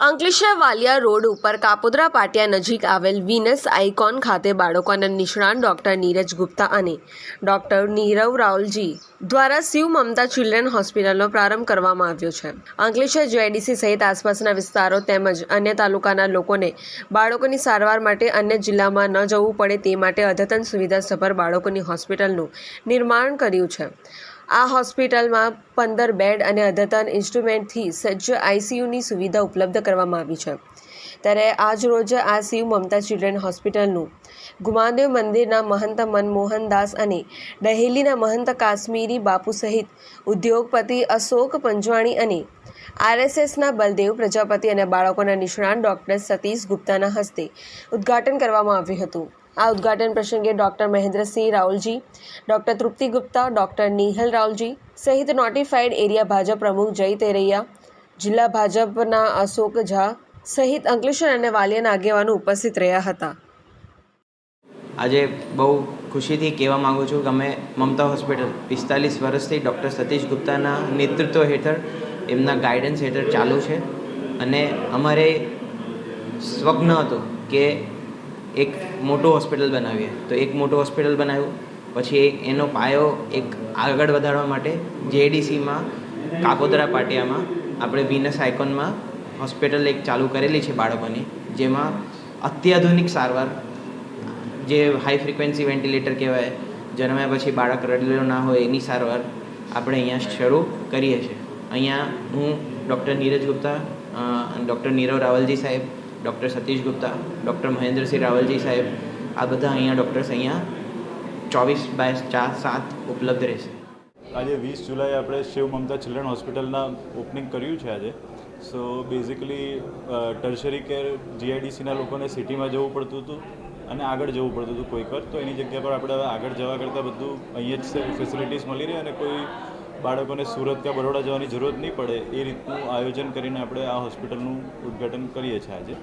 Ankleshwar Valia road ઉપર કાપોદ્રા પાટિયા નજીક આવેલ વિનસ આઇકોન ખાતે બાળકોના નિષ્ણાત ડોક્ટર નીરજ ગુપ્તા અને ડોક્ટર નીરવ રાવલજી દ્વારા શિવ મમતા ચિલ્ડ્રન હોસ્પિટલનો પ્રારંભ કરવામાં આવ્યો છે. અંકલેશ્વર જેઆઈડીસી સહિત આસપાસના વિસ્તારો તેમજ અન્ય તાલુકાના લોકોને બાળકોની સારવાર માટે અન્ય જિલ્લામાં ન જવું પડે તે માટે અદ્યતન સુવિધાસભર બાળકોની હોસ્પિટલનું નિર્માણ કર્યું છે. આ હોસ્પિટલમાં પંદર બેડ અને અદ્યતન ઇન્સ્ટ્રુમેન્ટથી સજ્જ આઈસીયુની સુવિધા ઉપલબ્ધ કરવામાં આવી છે. ત્યારે આજરોજ આ શિવ મમતા ચિલ્ડ્રન હોસ્પિટલનું ગુમાદેવ મંદિરના મહંત મનમોહન દાસ અને ડહેલીના મહંત કાશ્મીરી બાપુ સહિત ઉદ્યોગપતિ અશોક પંજવાણી અને આરએસએસના બલદેવ પ્રજાપતિ અને બાળકોના નિષ્ણાત ડૉક્ટર સતીશ ગુપ્તાના હસ્તે ઉદ્ઘાટન કરવામાં આવ્યું હતું. આ ઉદ્ઘાટન પ્રસંગે doctor Mahendrasinh Rahulji doctor Trupti Gupta, doctor Nihal Rahulji સહિત નોટિફાઈડ એરિયા ભાજપ પ્રમુખ જય તેરૈયા, જિલ્લા ભાજપના અશોક ઝા સહિત અંકલેશ્વર અને વાલિયાના આગેવાનો ઉપસ્થિત રહ્યા હતા. આજે બહુ ખુશીથી કહેવા માગું છું કે અમે મમતા હોસ્પિટલ પિસ્તાલીસ વર્ષથી ડૉક્ટર સતીશ ગુપ્તાના નેતૃત્વ હેઠળ એમના ગાઈડન્સ હેઠળ ચાલુ છે. અને અમારે સ્વપ્ન હતું કે એક મોટું હોસ્પિટલ બનાવીએ. તો એક મોટું હોસ્પિટલ બનાવ્યું. પછી એનો પાયો એક આગળ વધારવા માટે જેડીસીમાં કાકોદરા પાટિયામાં આપણે વિનસ આઇકોનમાં હોસ્પિટલ એક ચાલુ કરેલી છે બાળકોની, જેમાં અત્યાધુનિક સારવાર, જે હાઈ ફ્રિકવન્સી વેન્ટિલેટર કહેવાય, જન્મ્યા પછી બાળક રડેલો ના હોય એની સારવાર આપણે અહીંયા શરૂ કરીએ છીએ. અહીંયા હું ડૉક્ટર નીરજ ગુપ્તા ડૉક્ટર નીરવ રાવલજી સાહેબ ડૉક્ટર સતીશ ગુપ્તા, ડૉક્ટર મહેન્દ્રસિંહ રાવલજી સાહેબ, આ બધા અહીંયા ડૉક્ટર્સ અહીંયા ચોવીસ બાય ચાર સાત ઉપલબ્ધ રહેશે. આજે વીસ જુલાઈ આપણે શિવ મમતા ચિલ્ડ્રન હોસ્પિટલના ઓપનિંગ કર્યું છે આજે. સો બેઝિકલી ટર્શરી કેર જીઆઈડીસીના લોકોને સિટીમાં જવું પડતું હતું અને આગળ જવું પડતું હતું કોઈક વાર. તો એની જગ્યા પર આપણે આગળ જવા કરતાં બધું અહીંયા જ ફેસિલિટીઝ મળી રહે અને કોઈ બાળકોને સુરત કે બરોડા જવાની જરૂરત નહીં પડે એ રીતનું આયોજન કરીને આપણે આ હોસ્પિટલનું ઉદ્ઘાટન કરીએ છીએ આજે.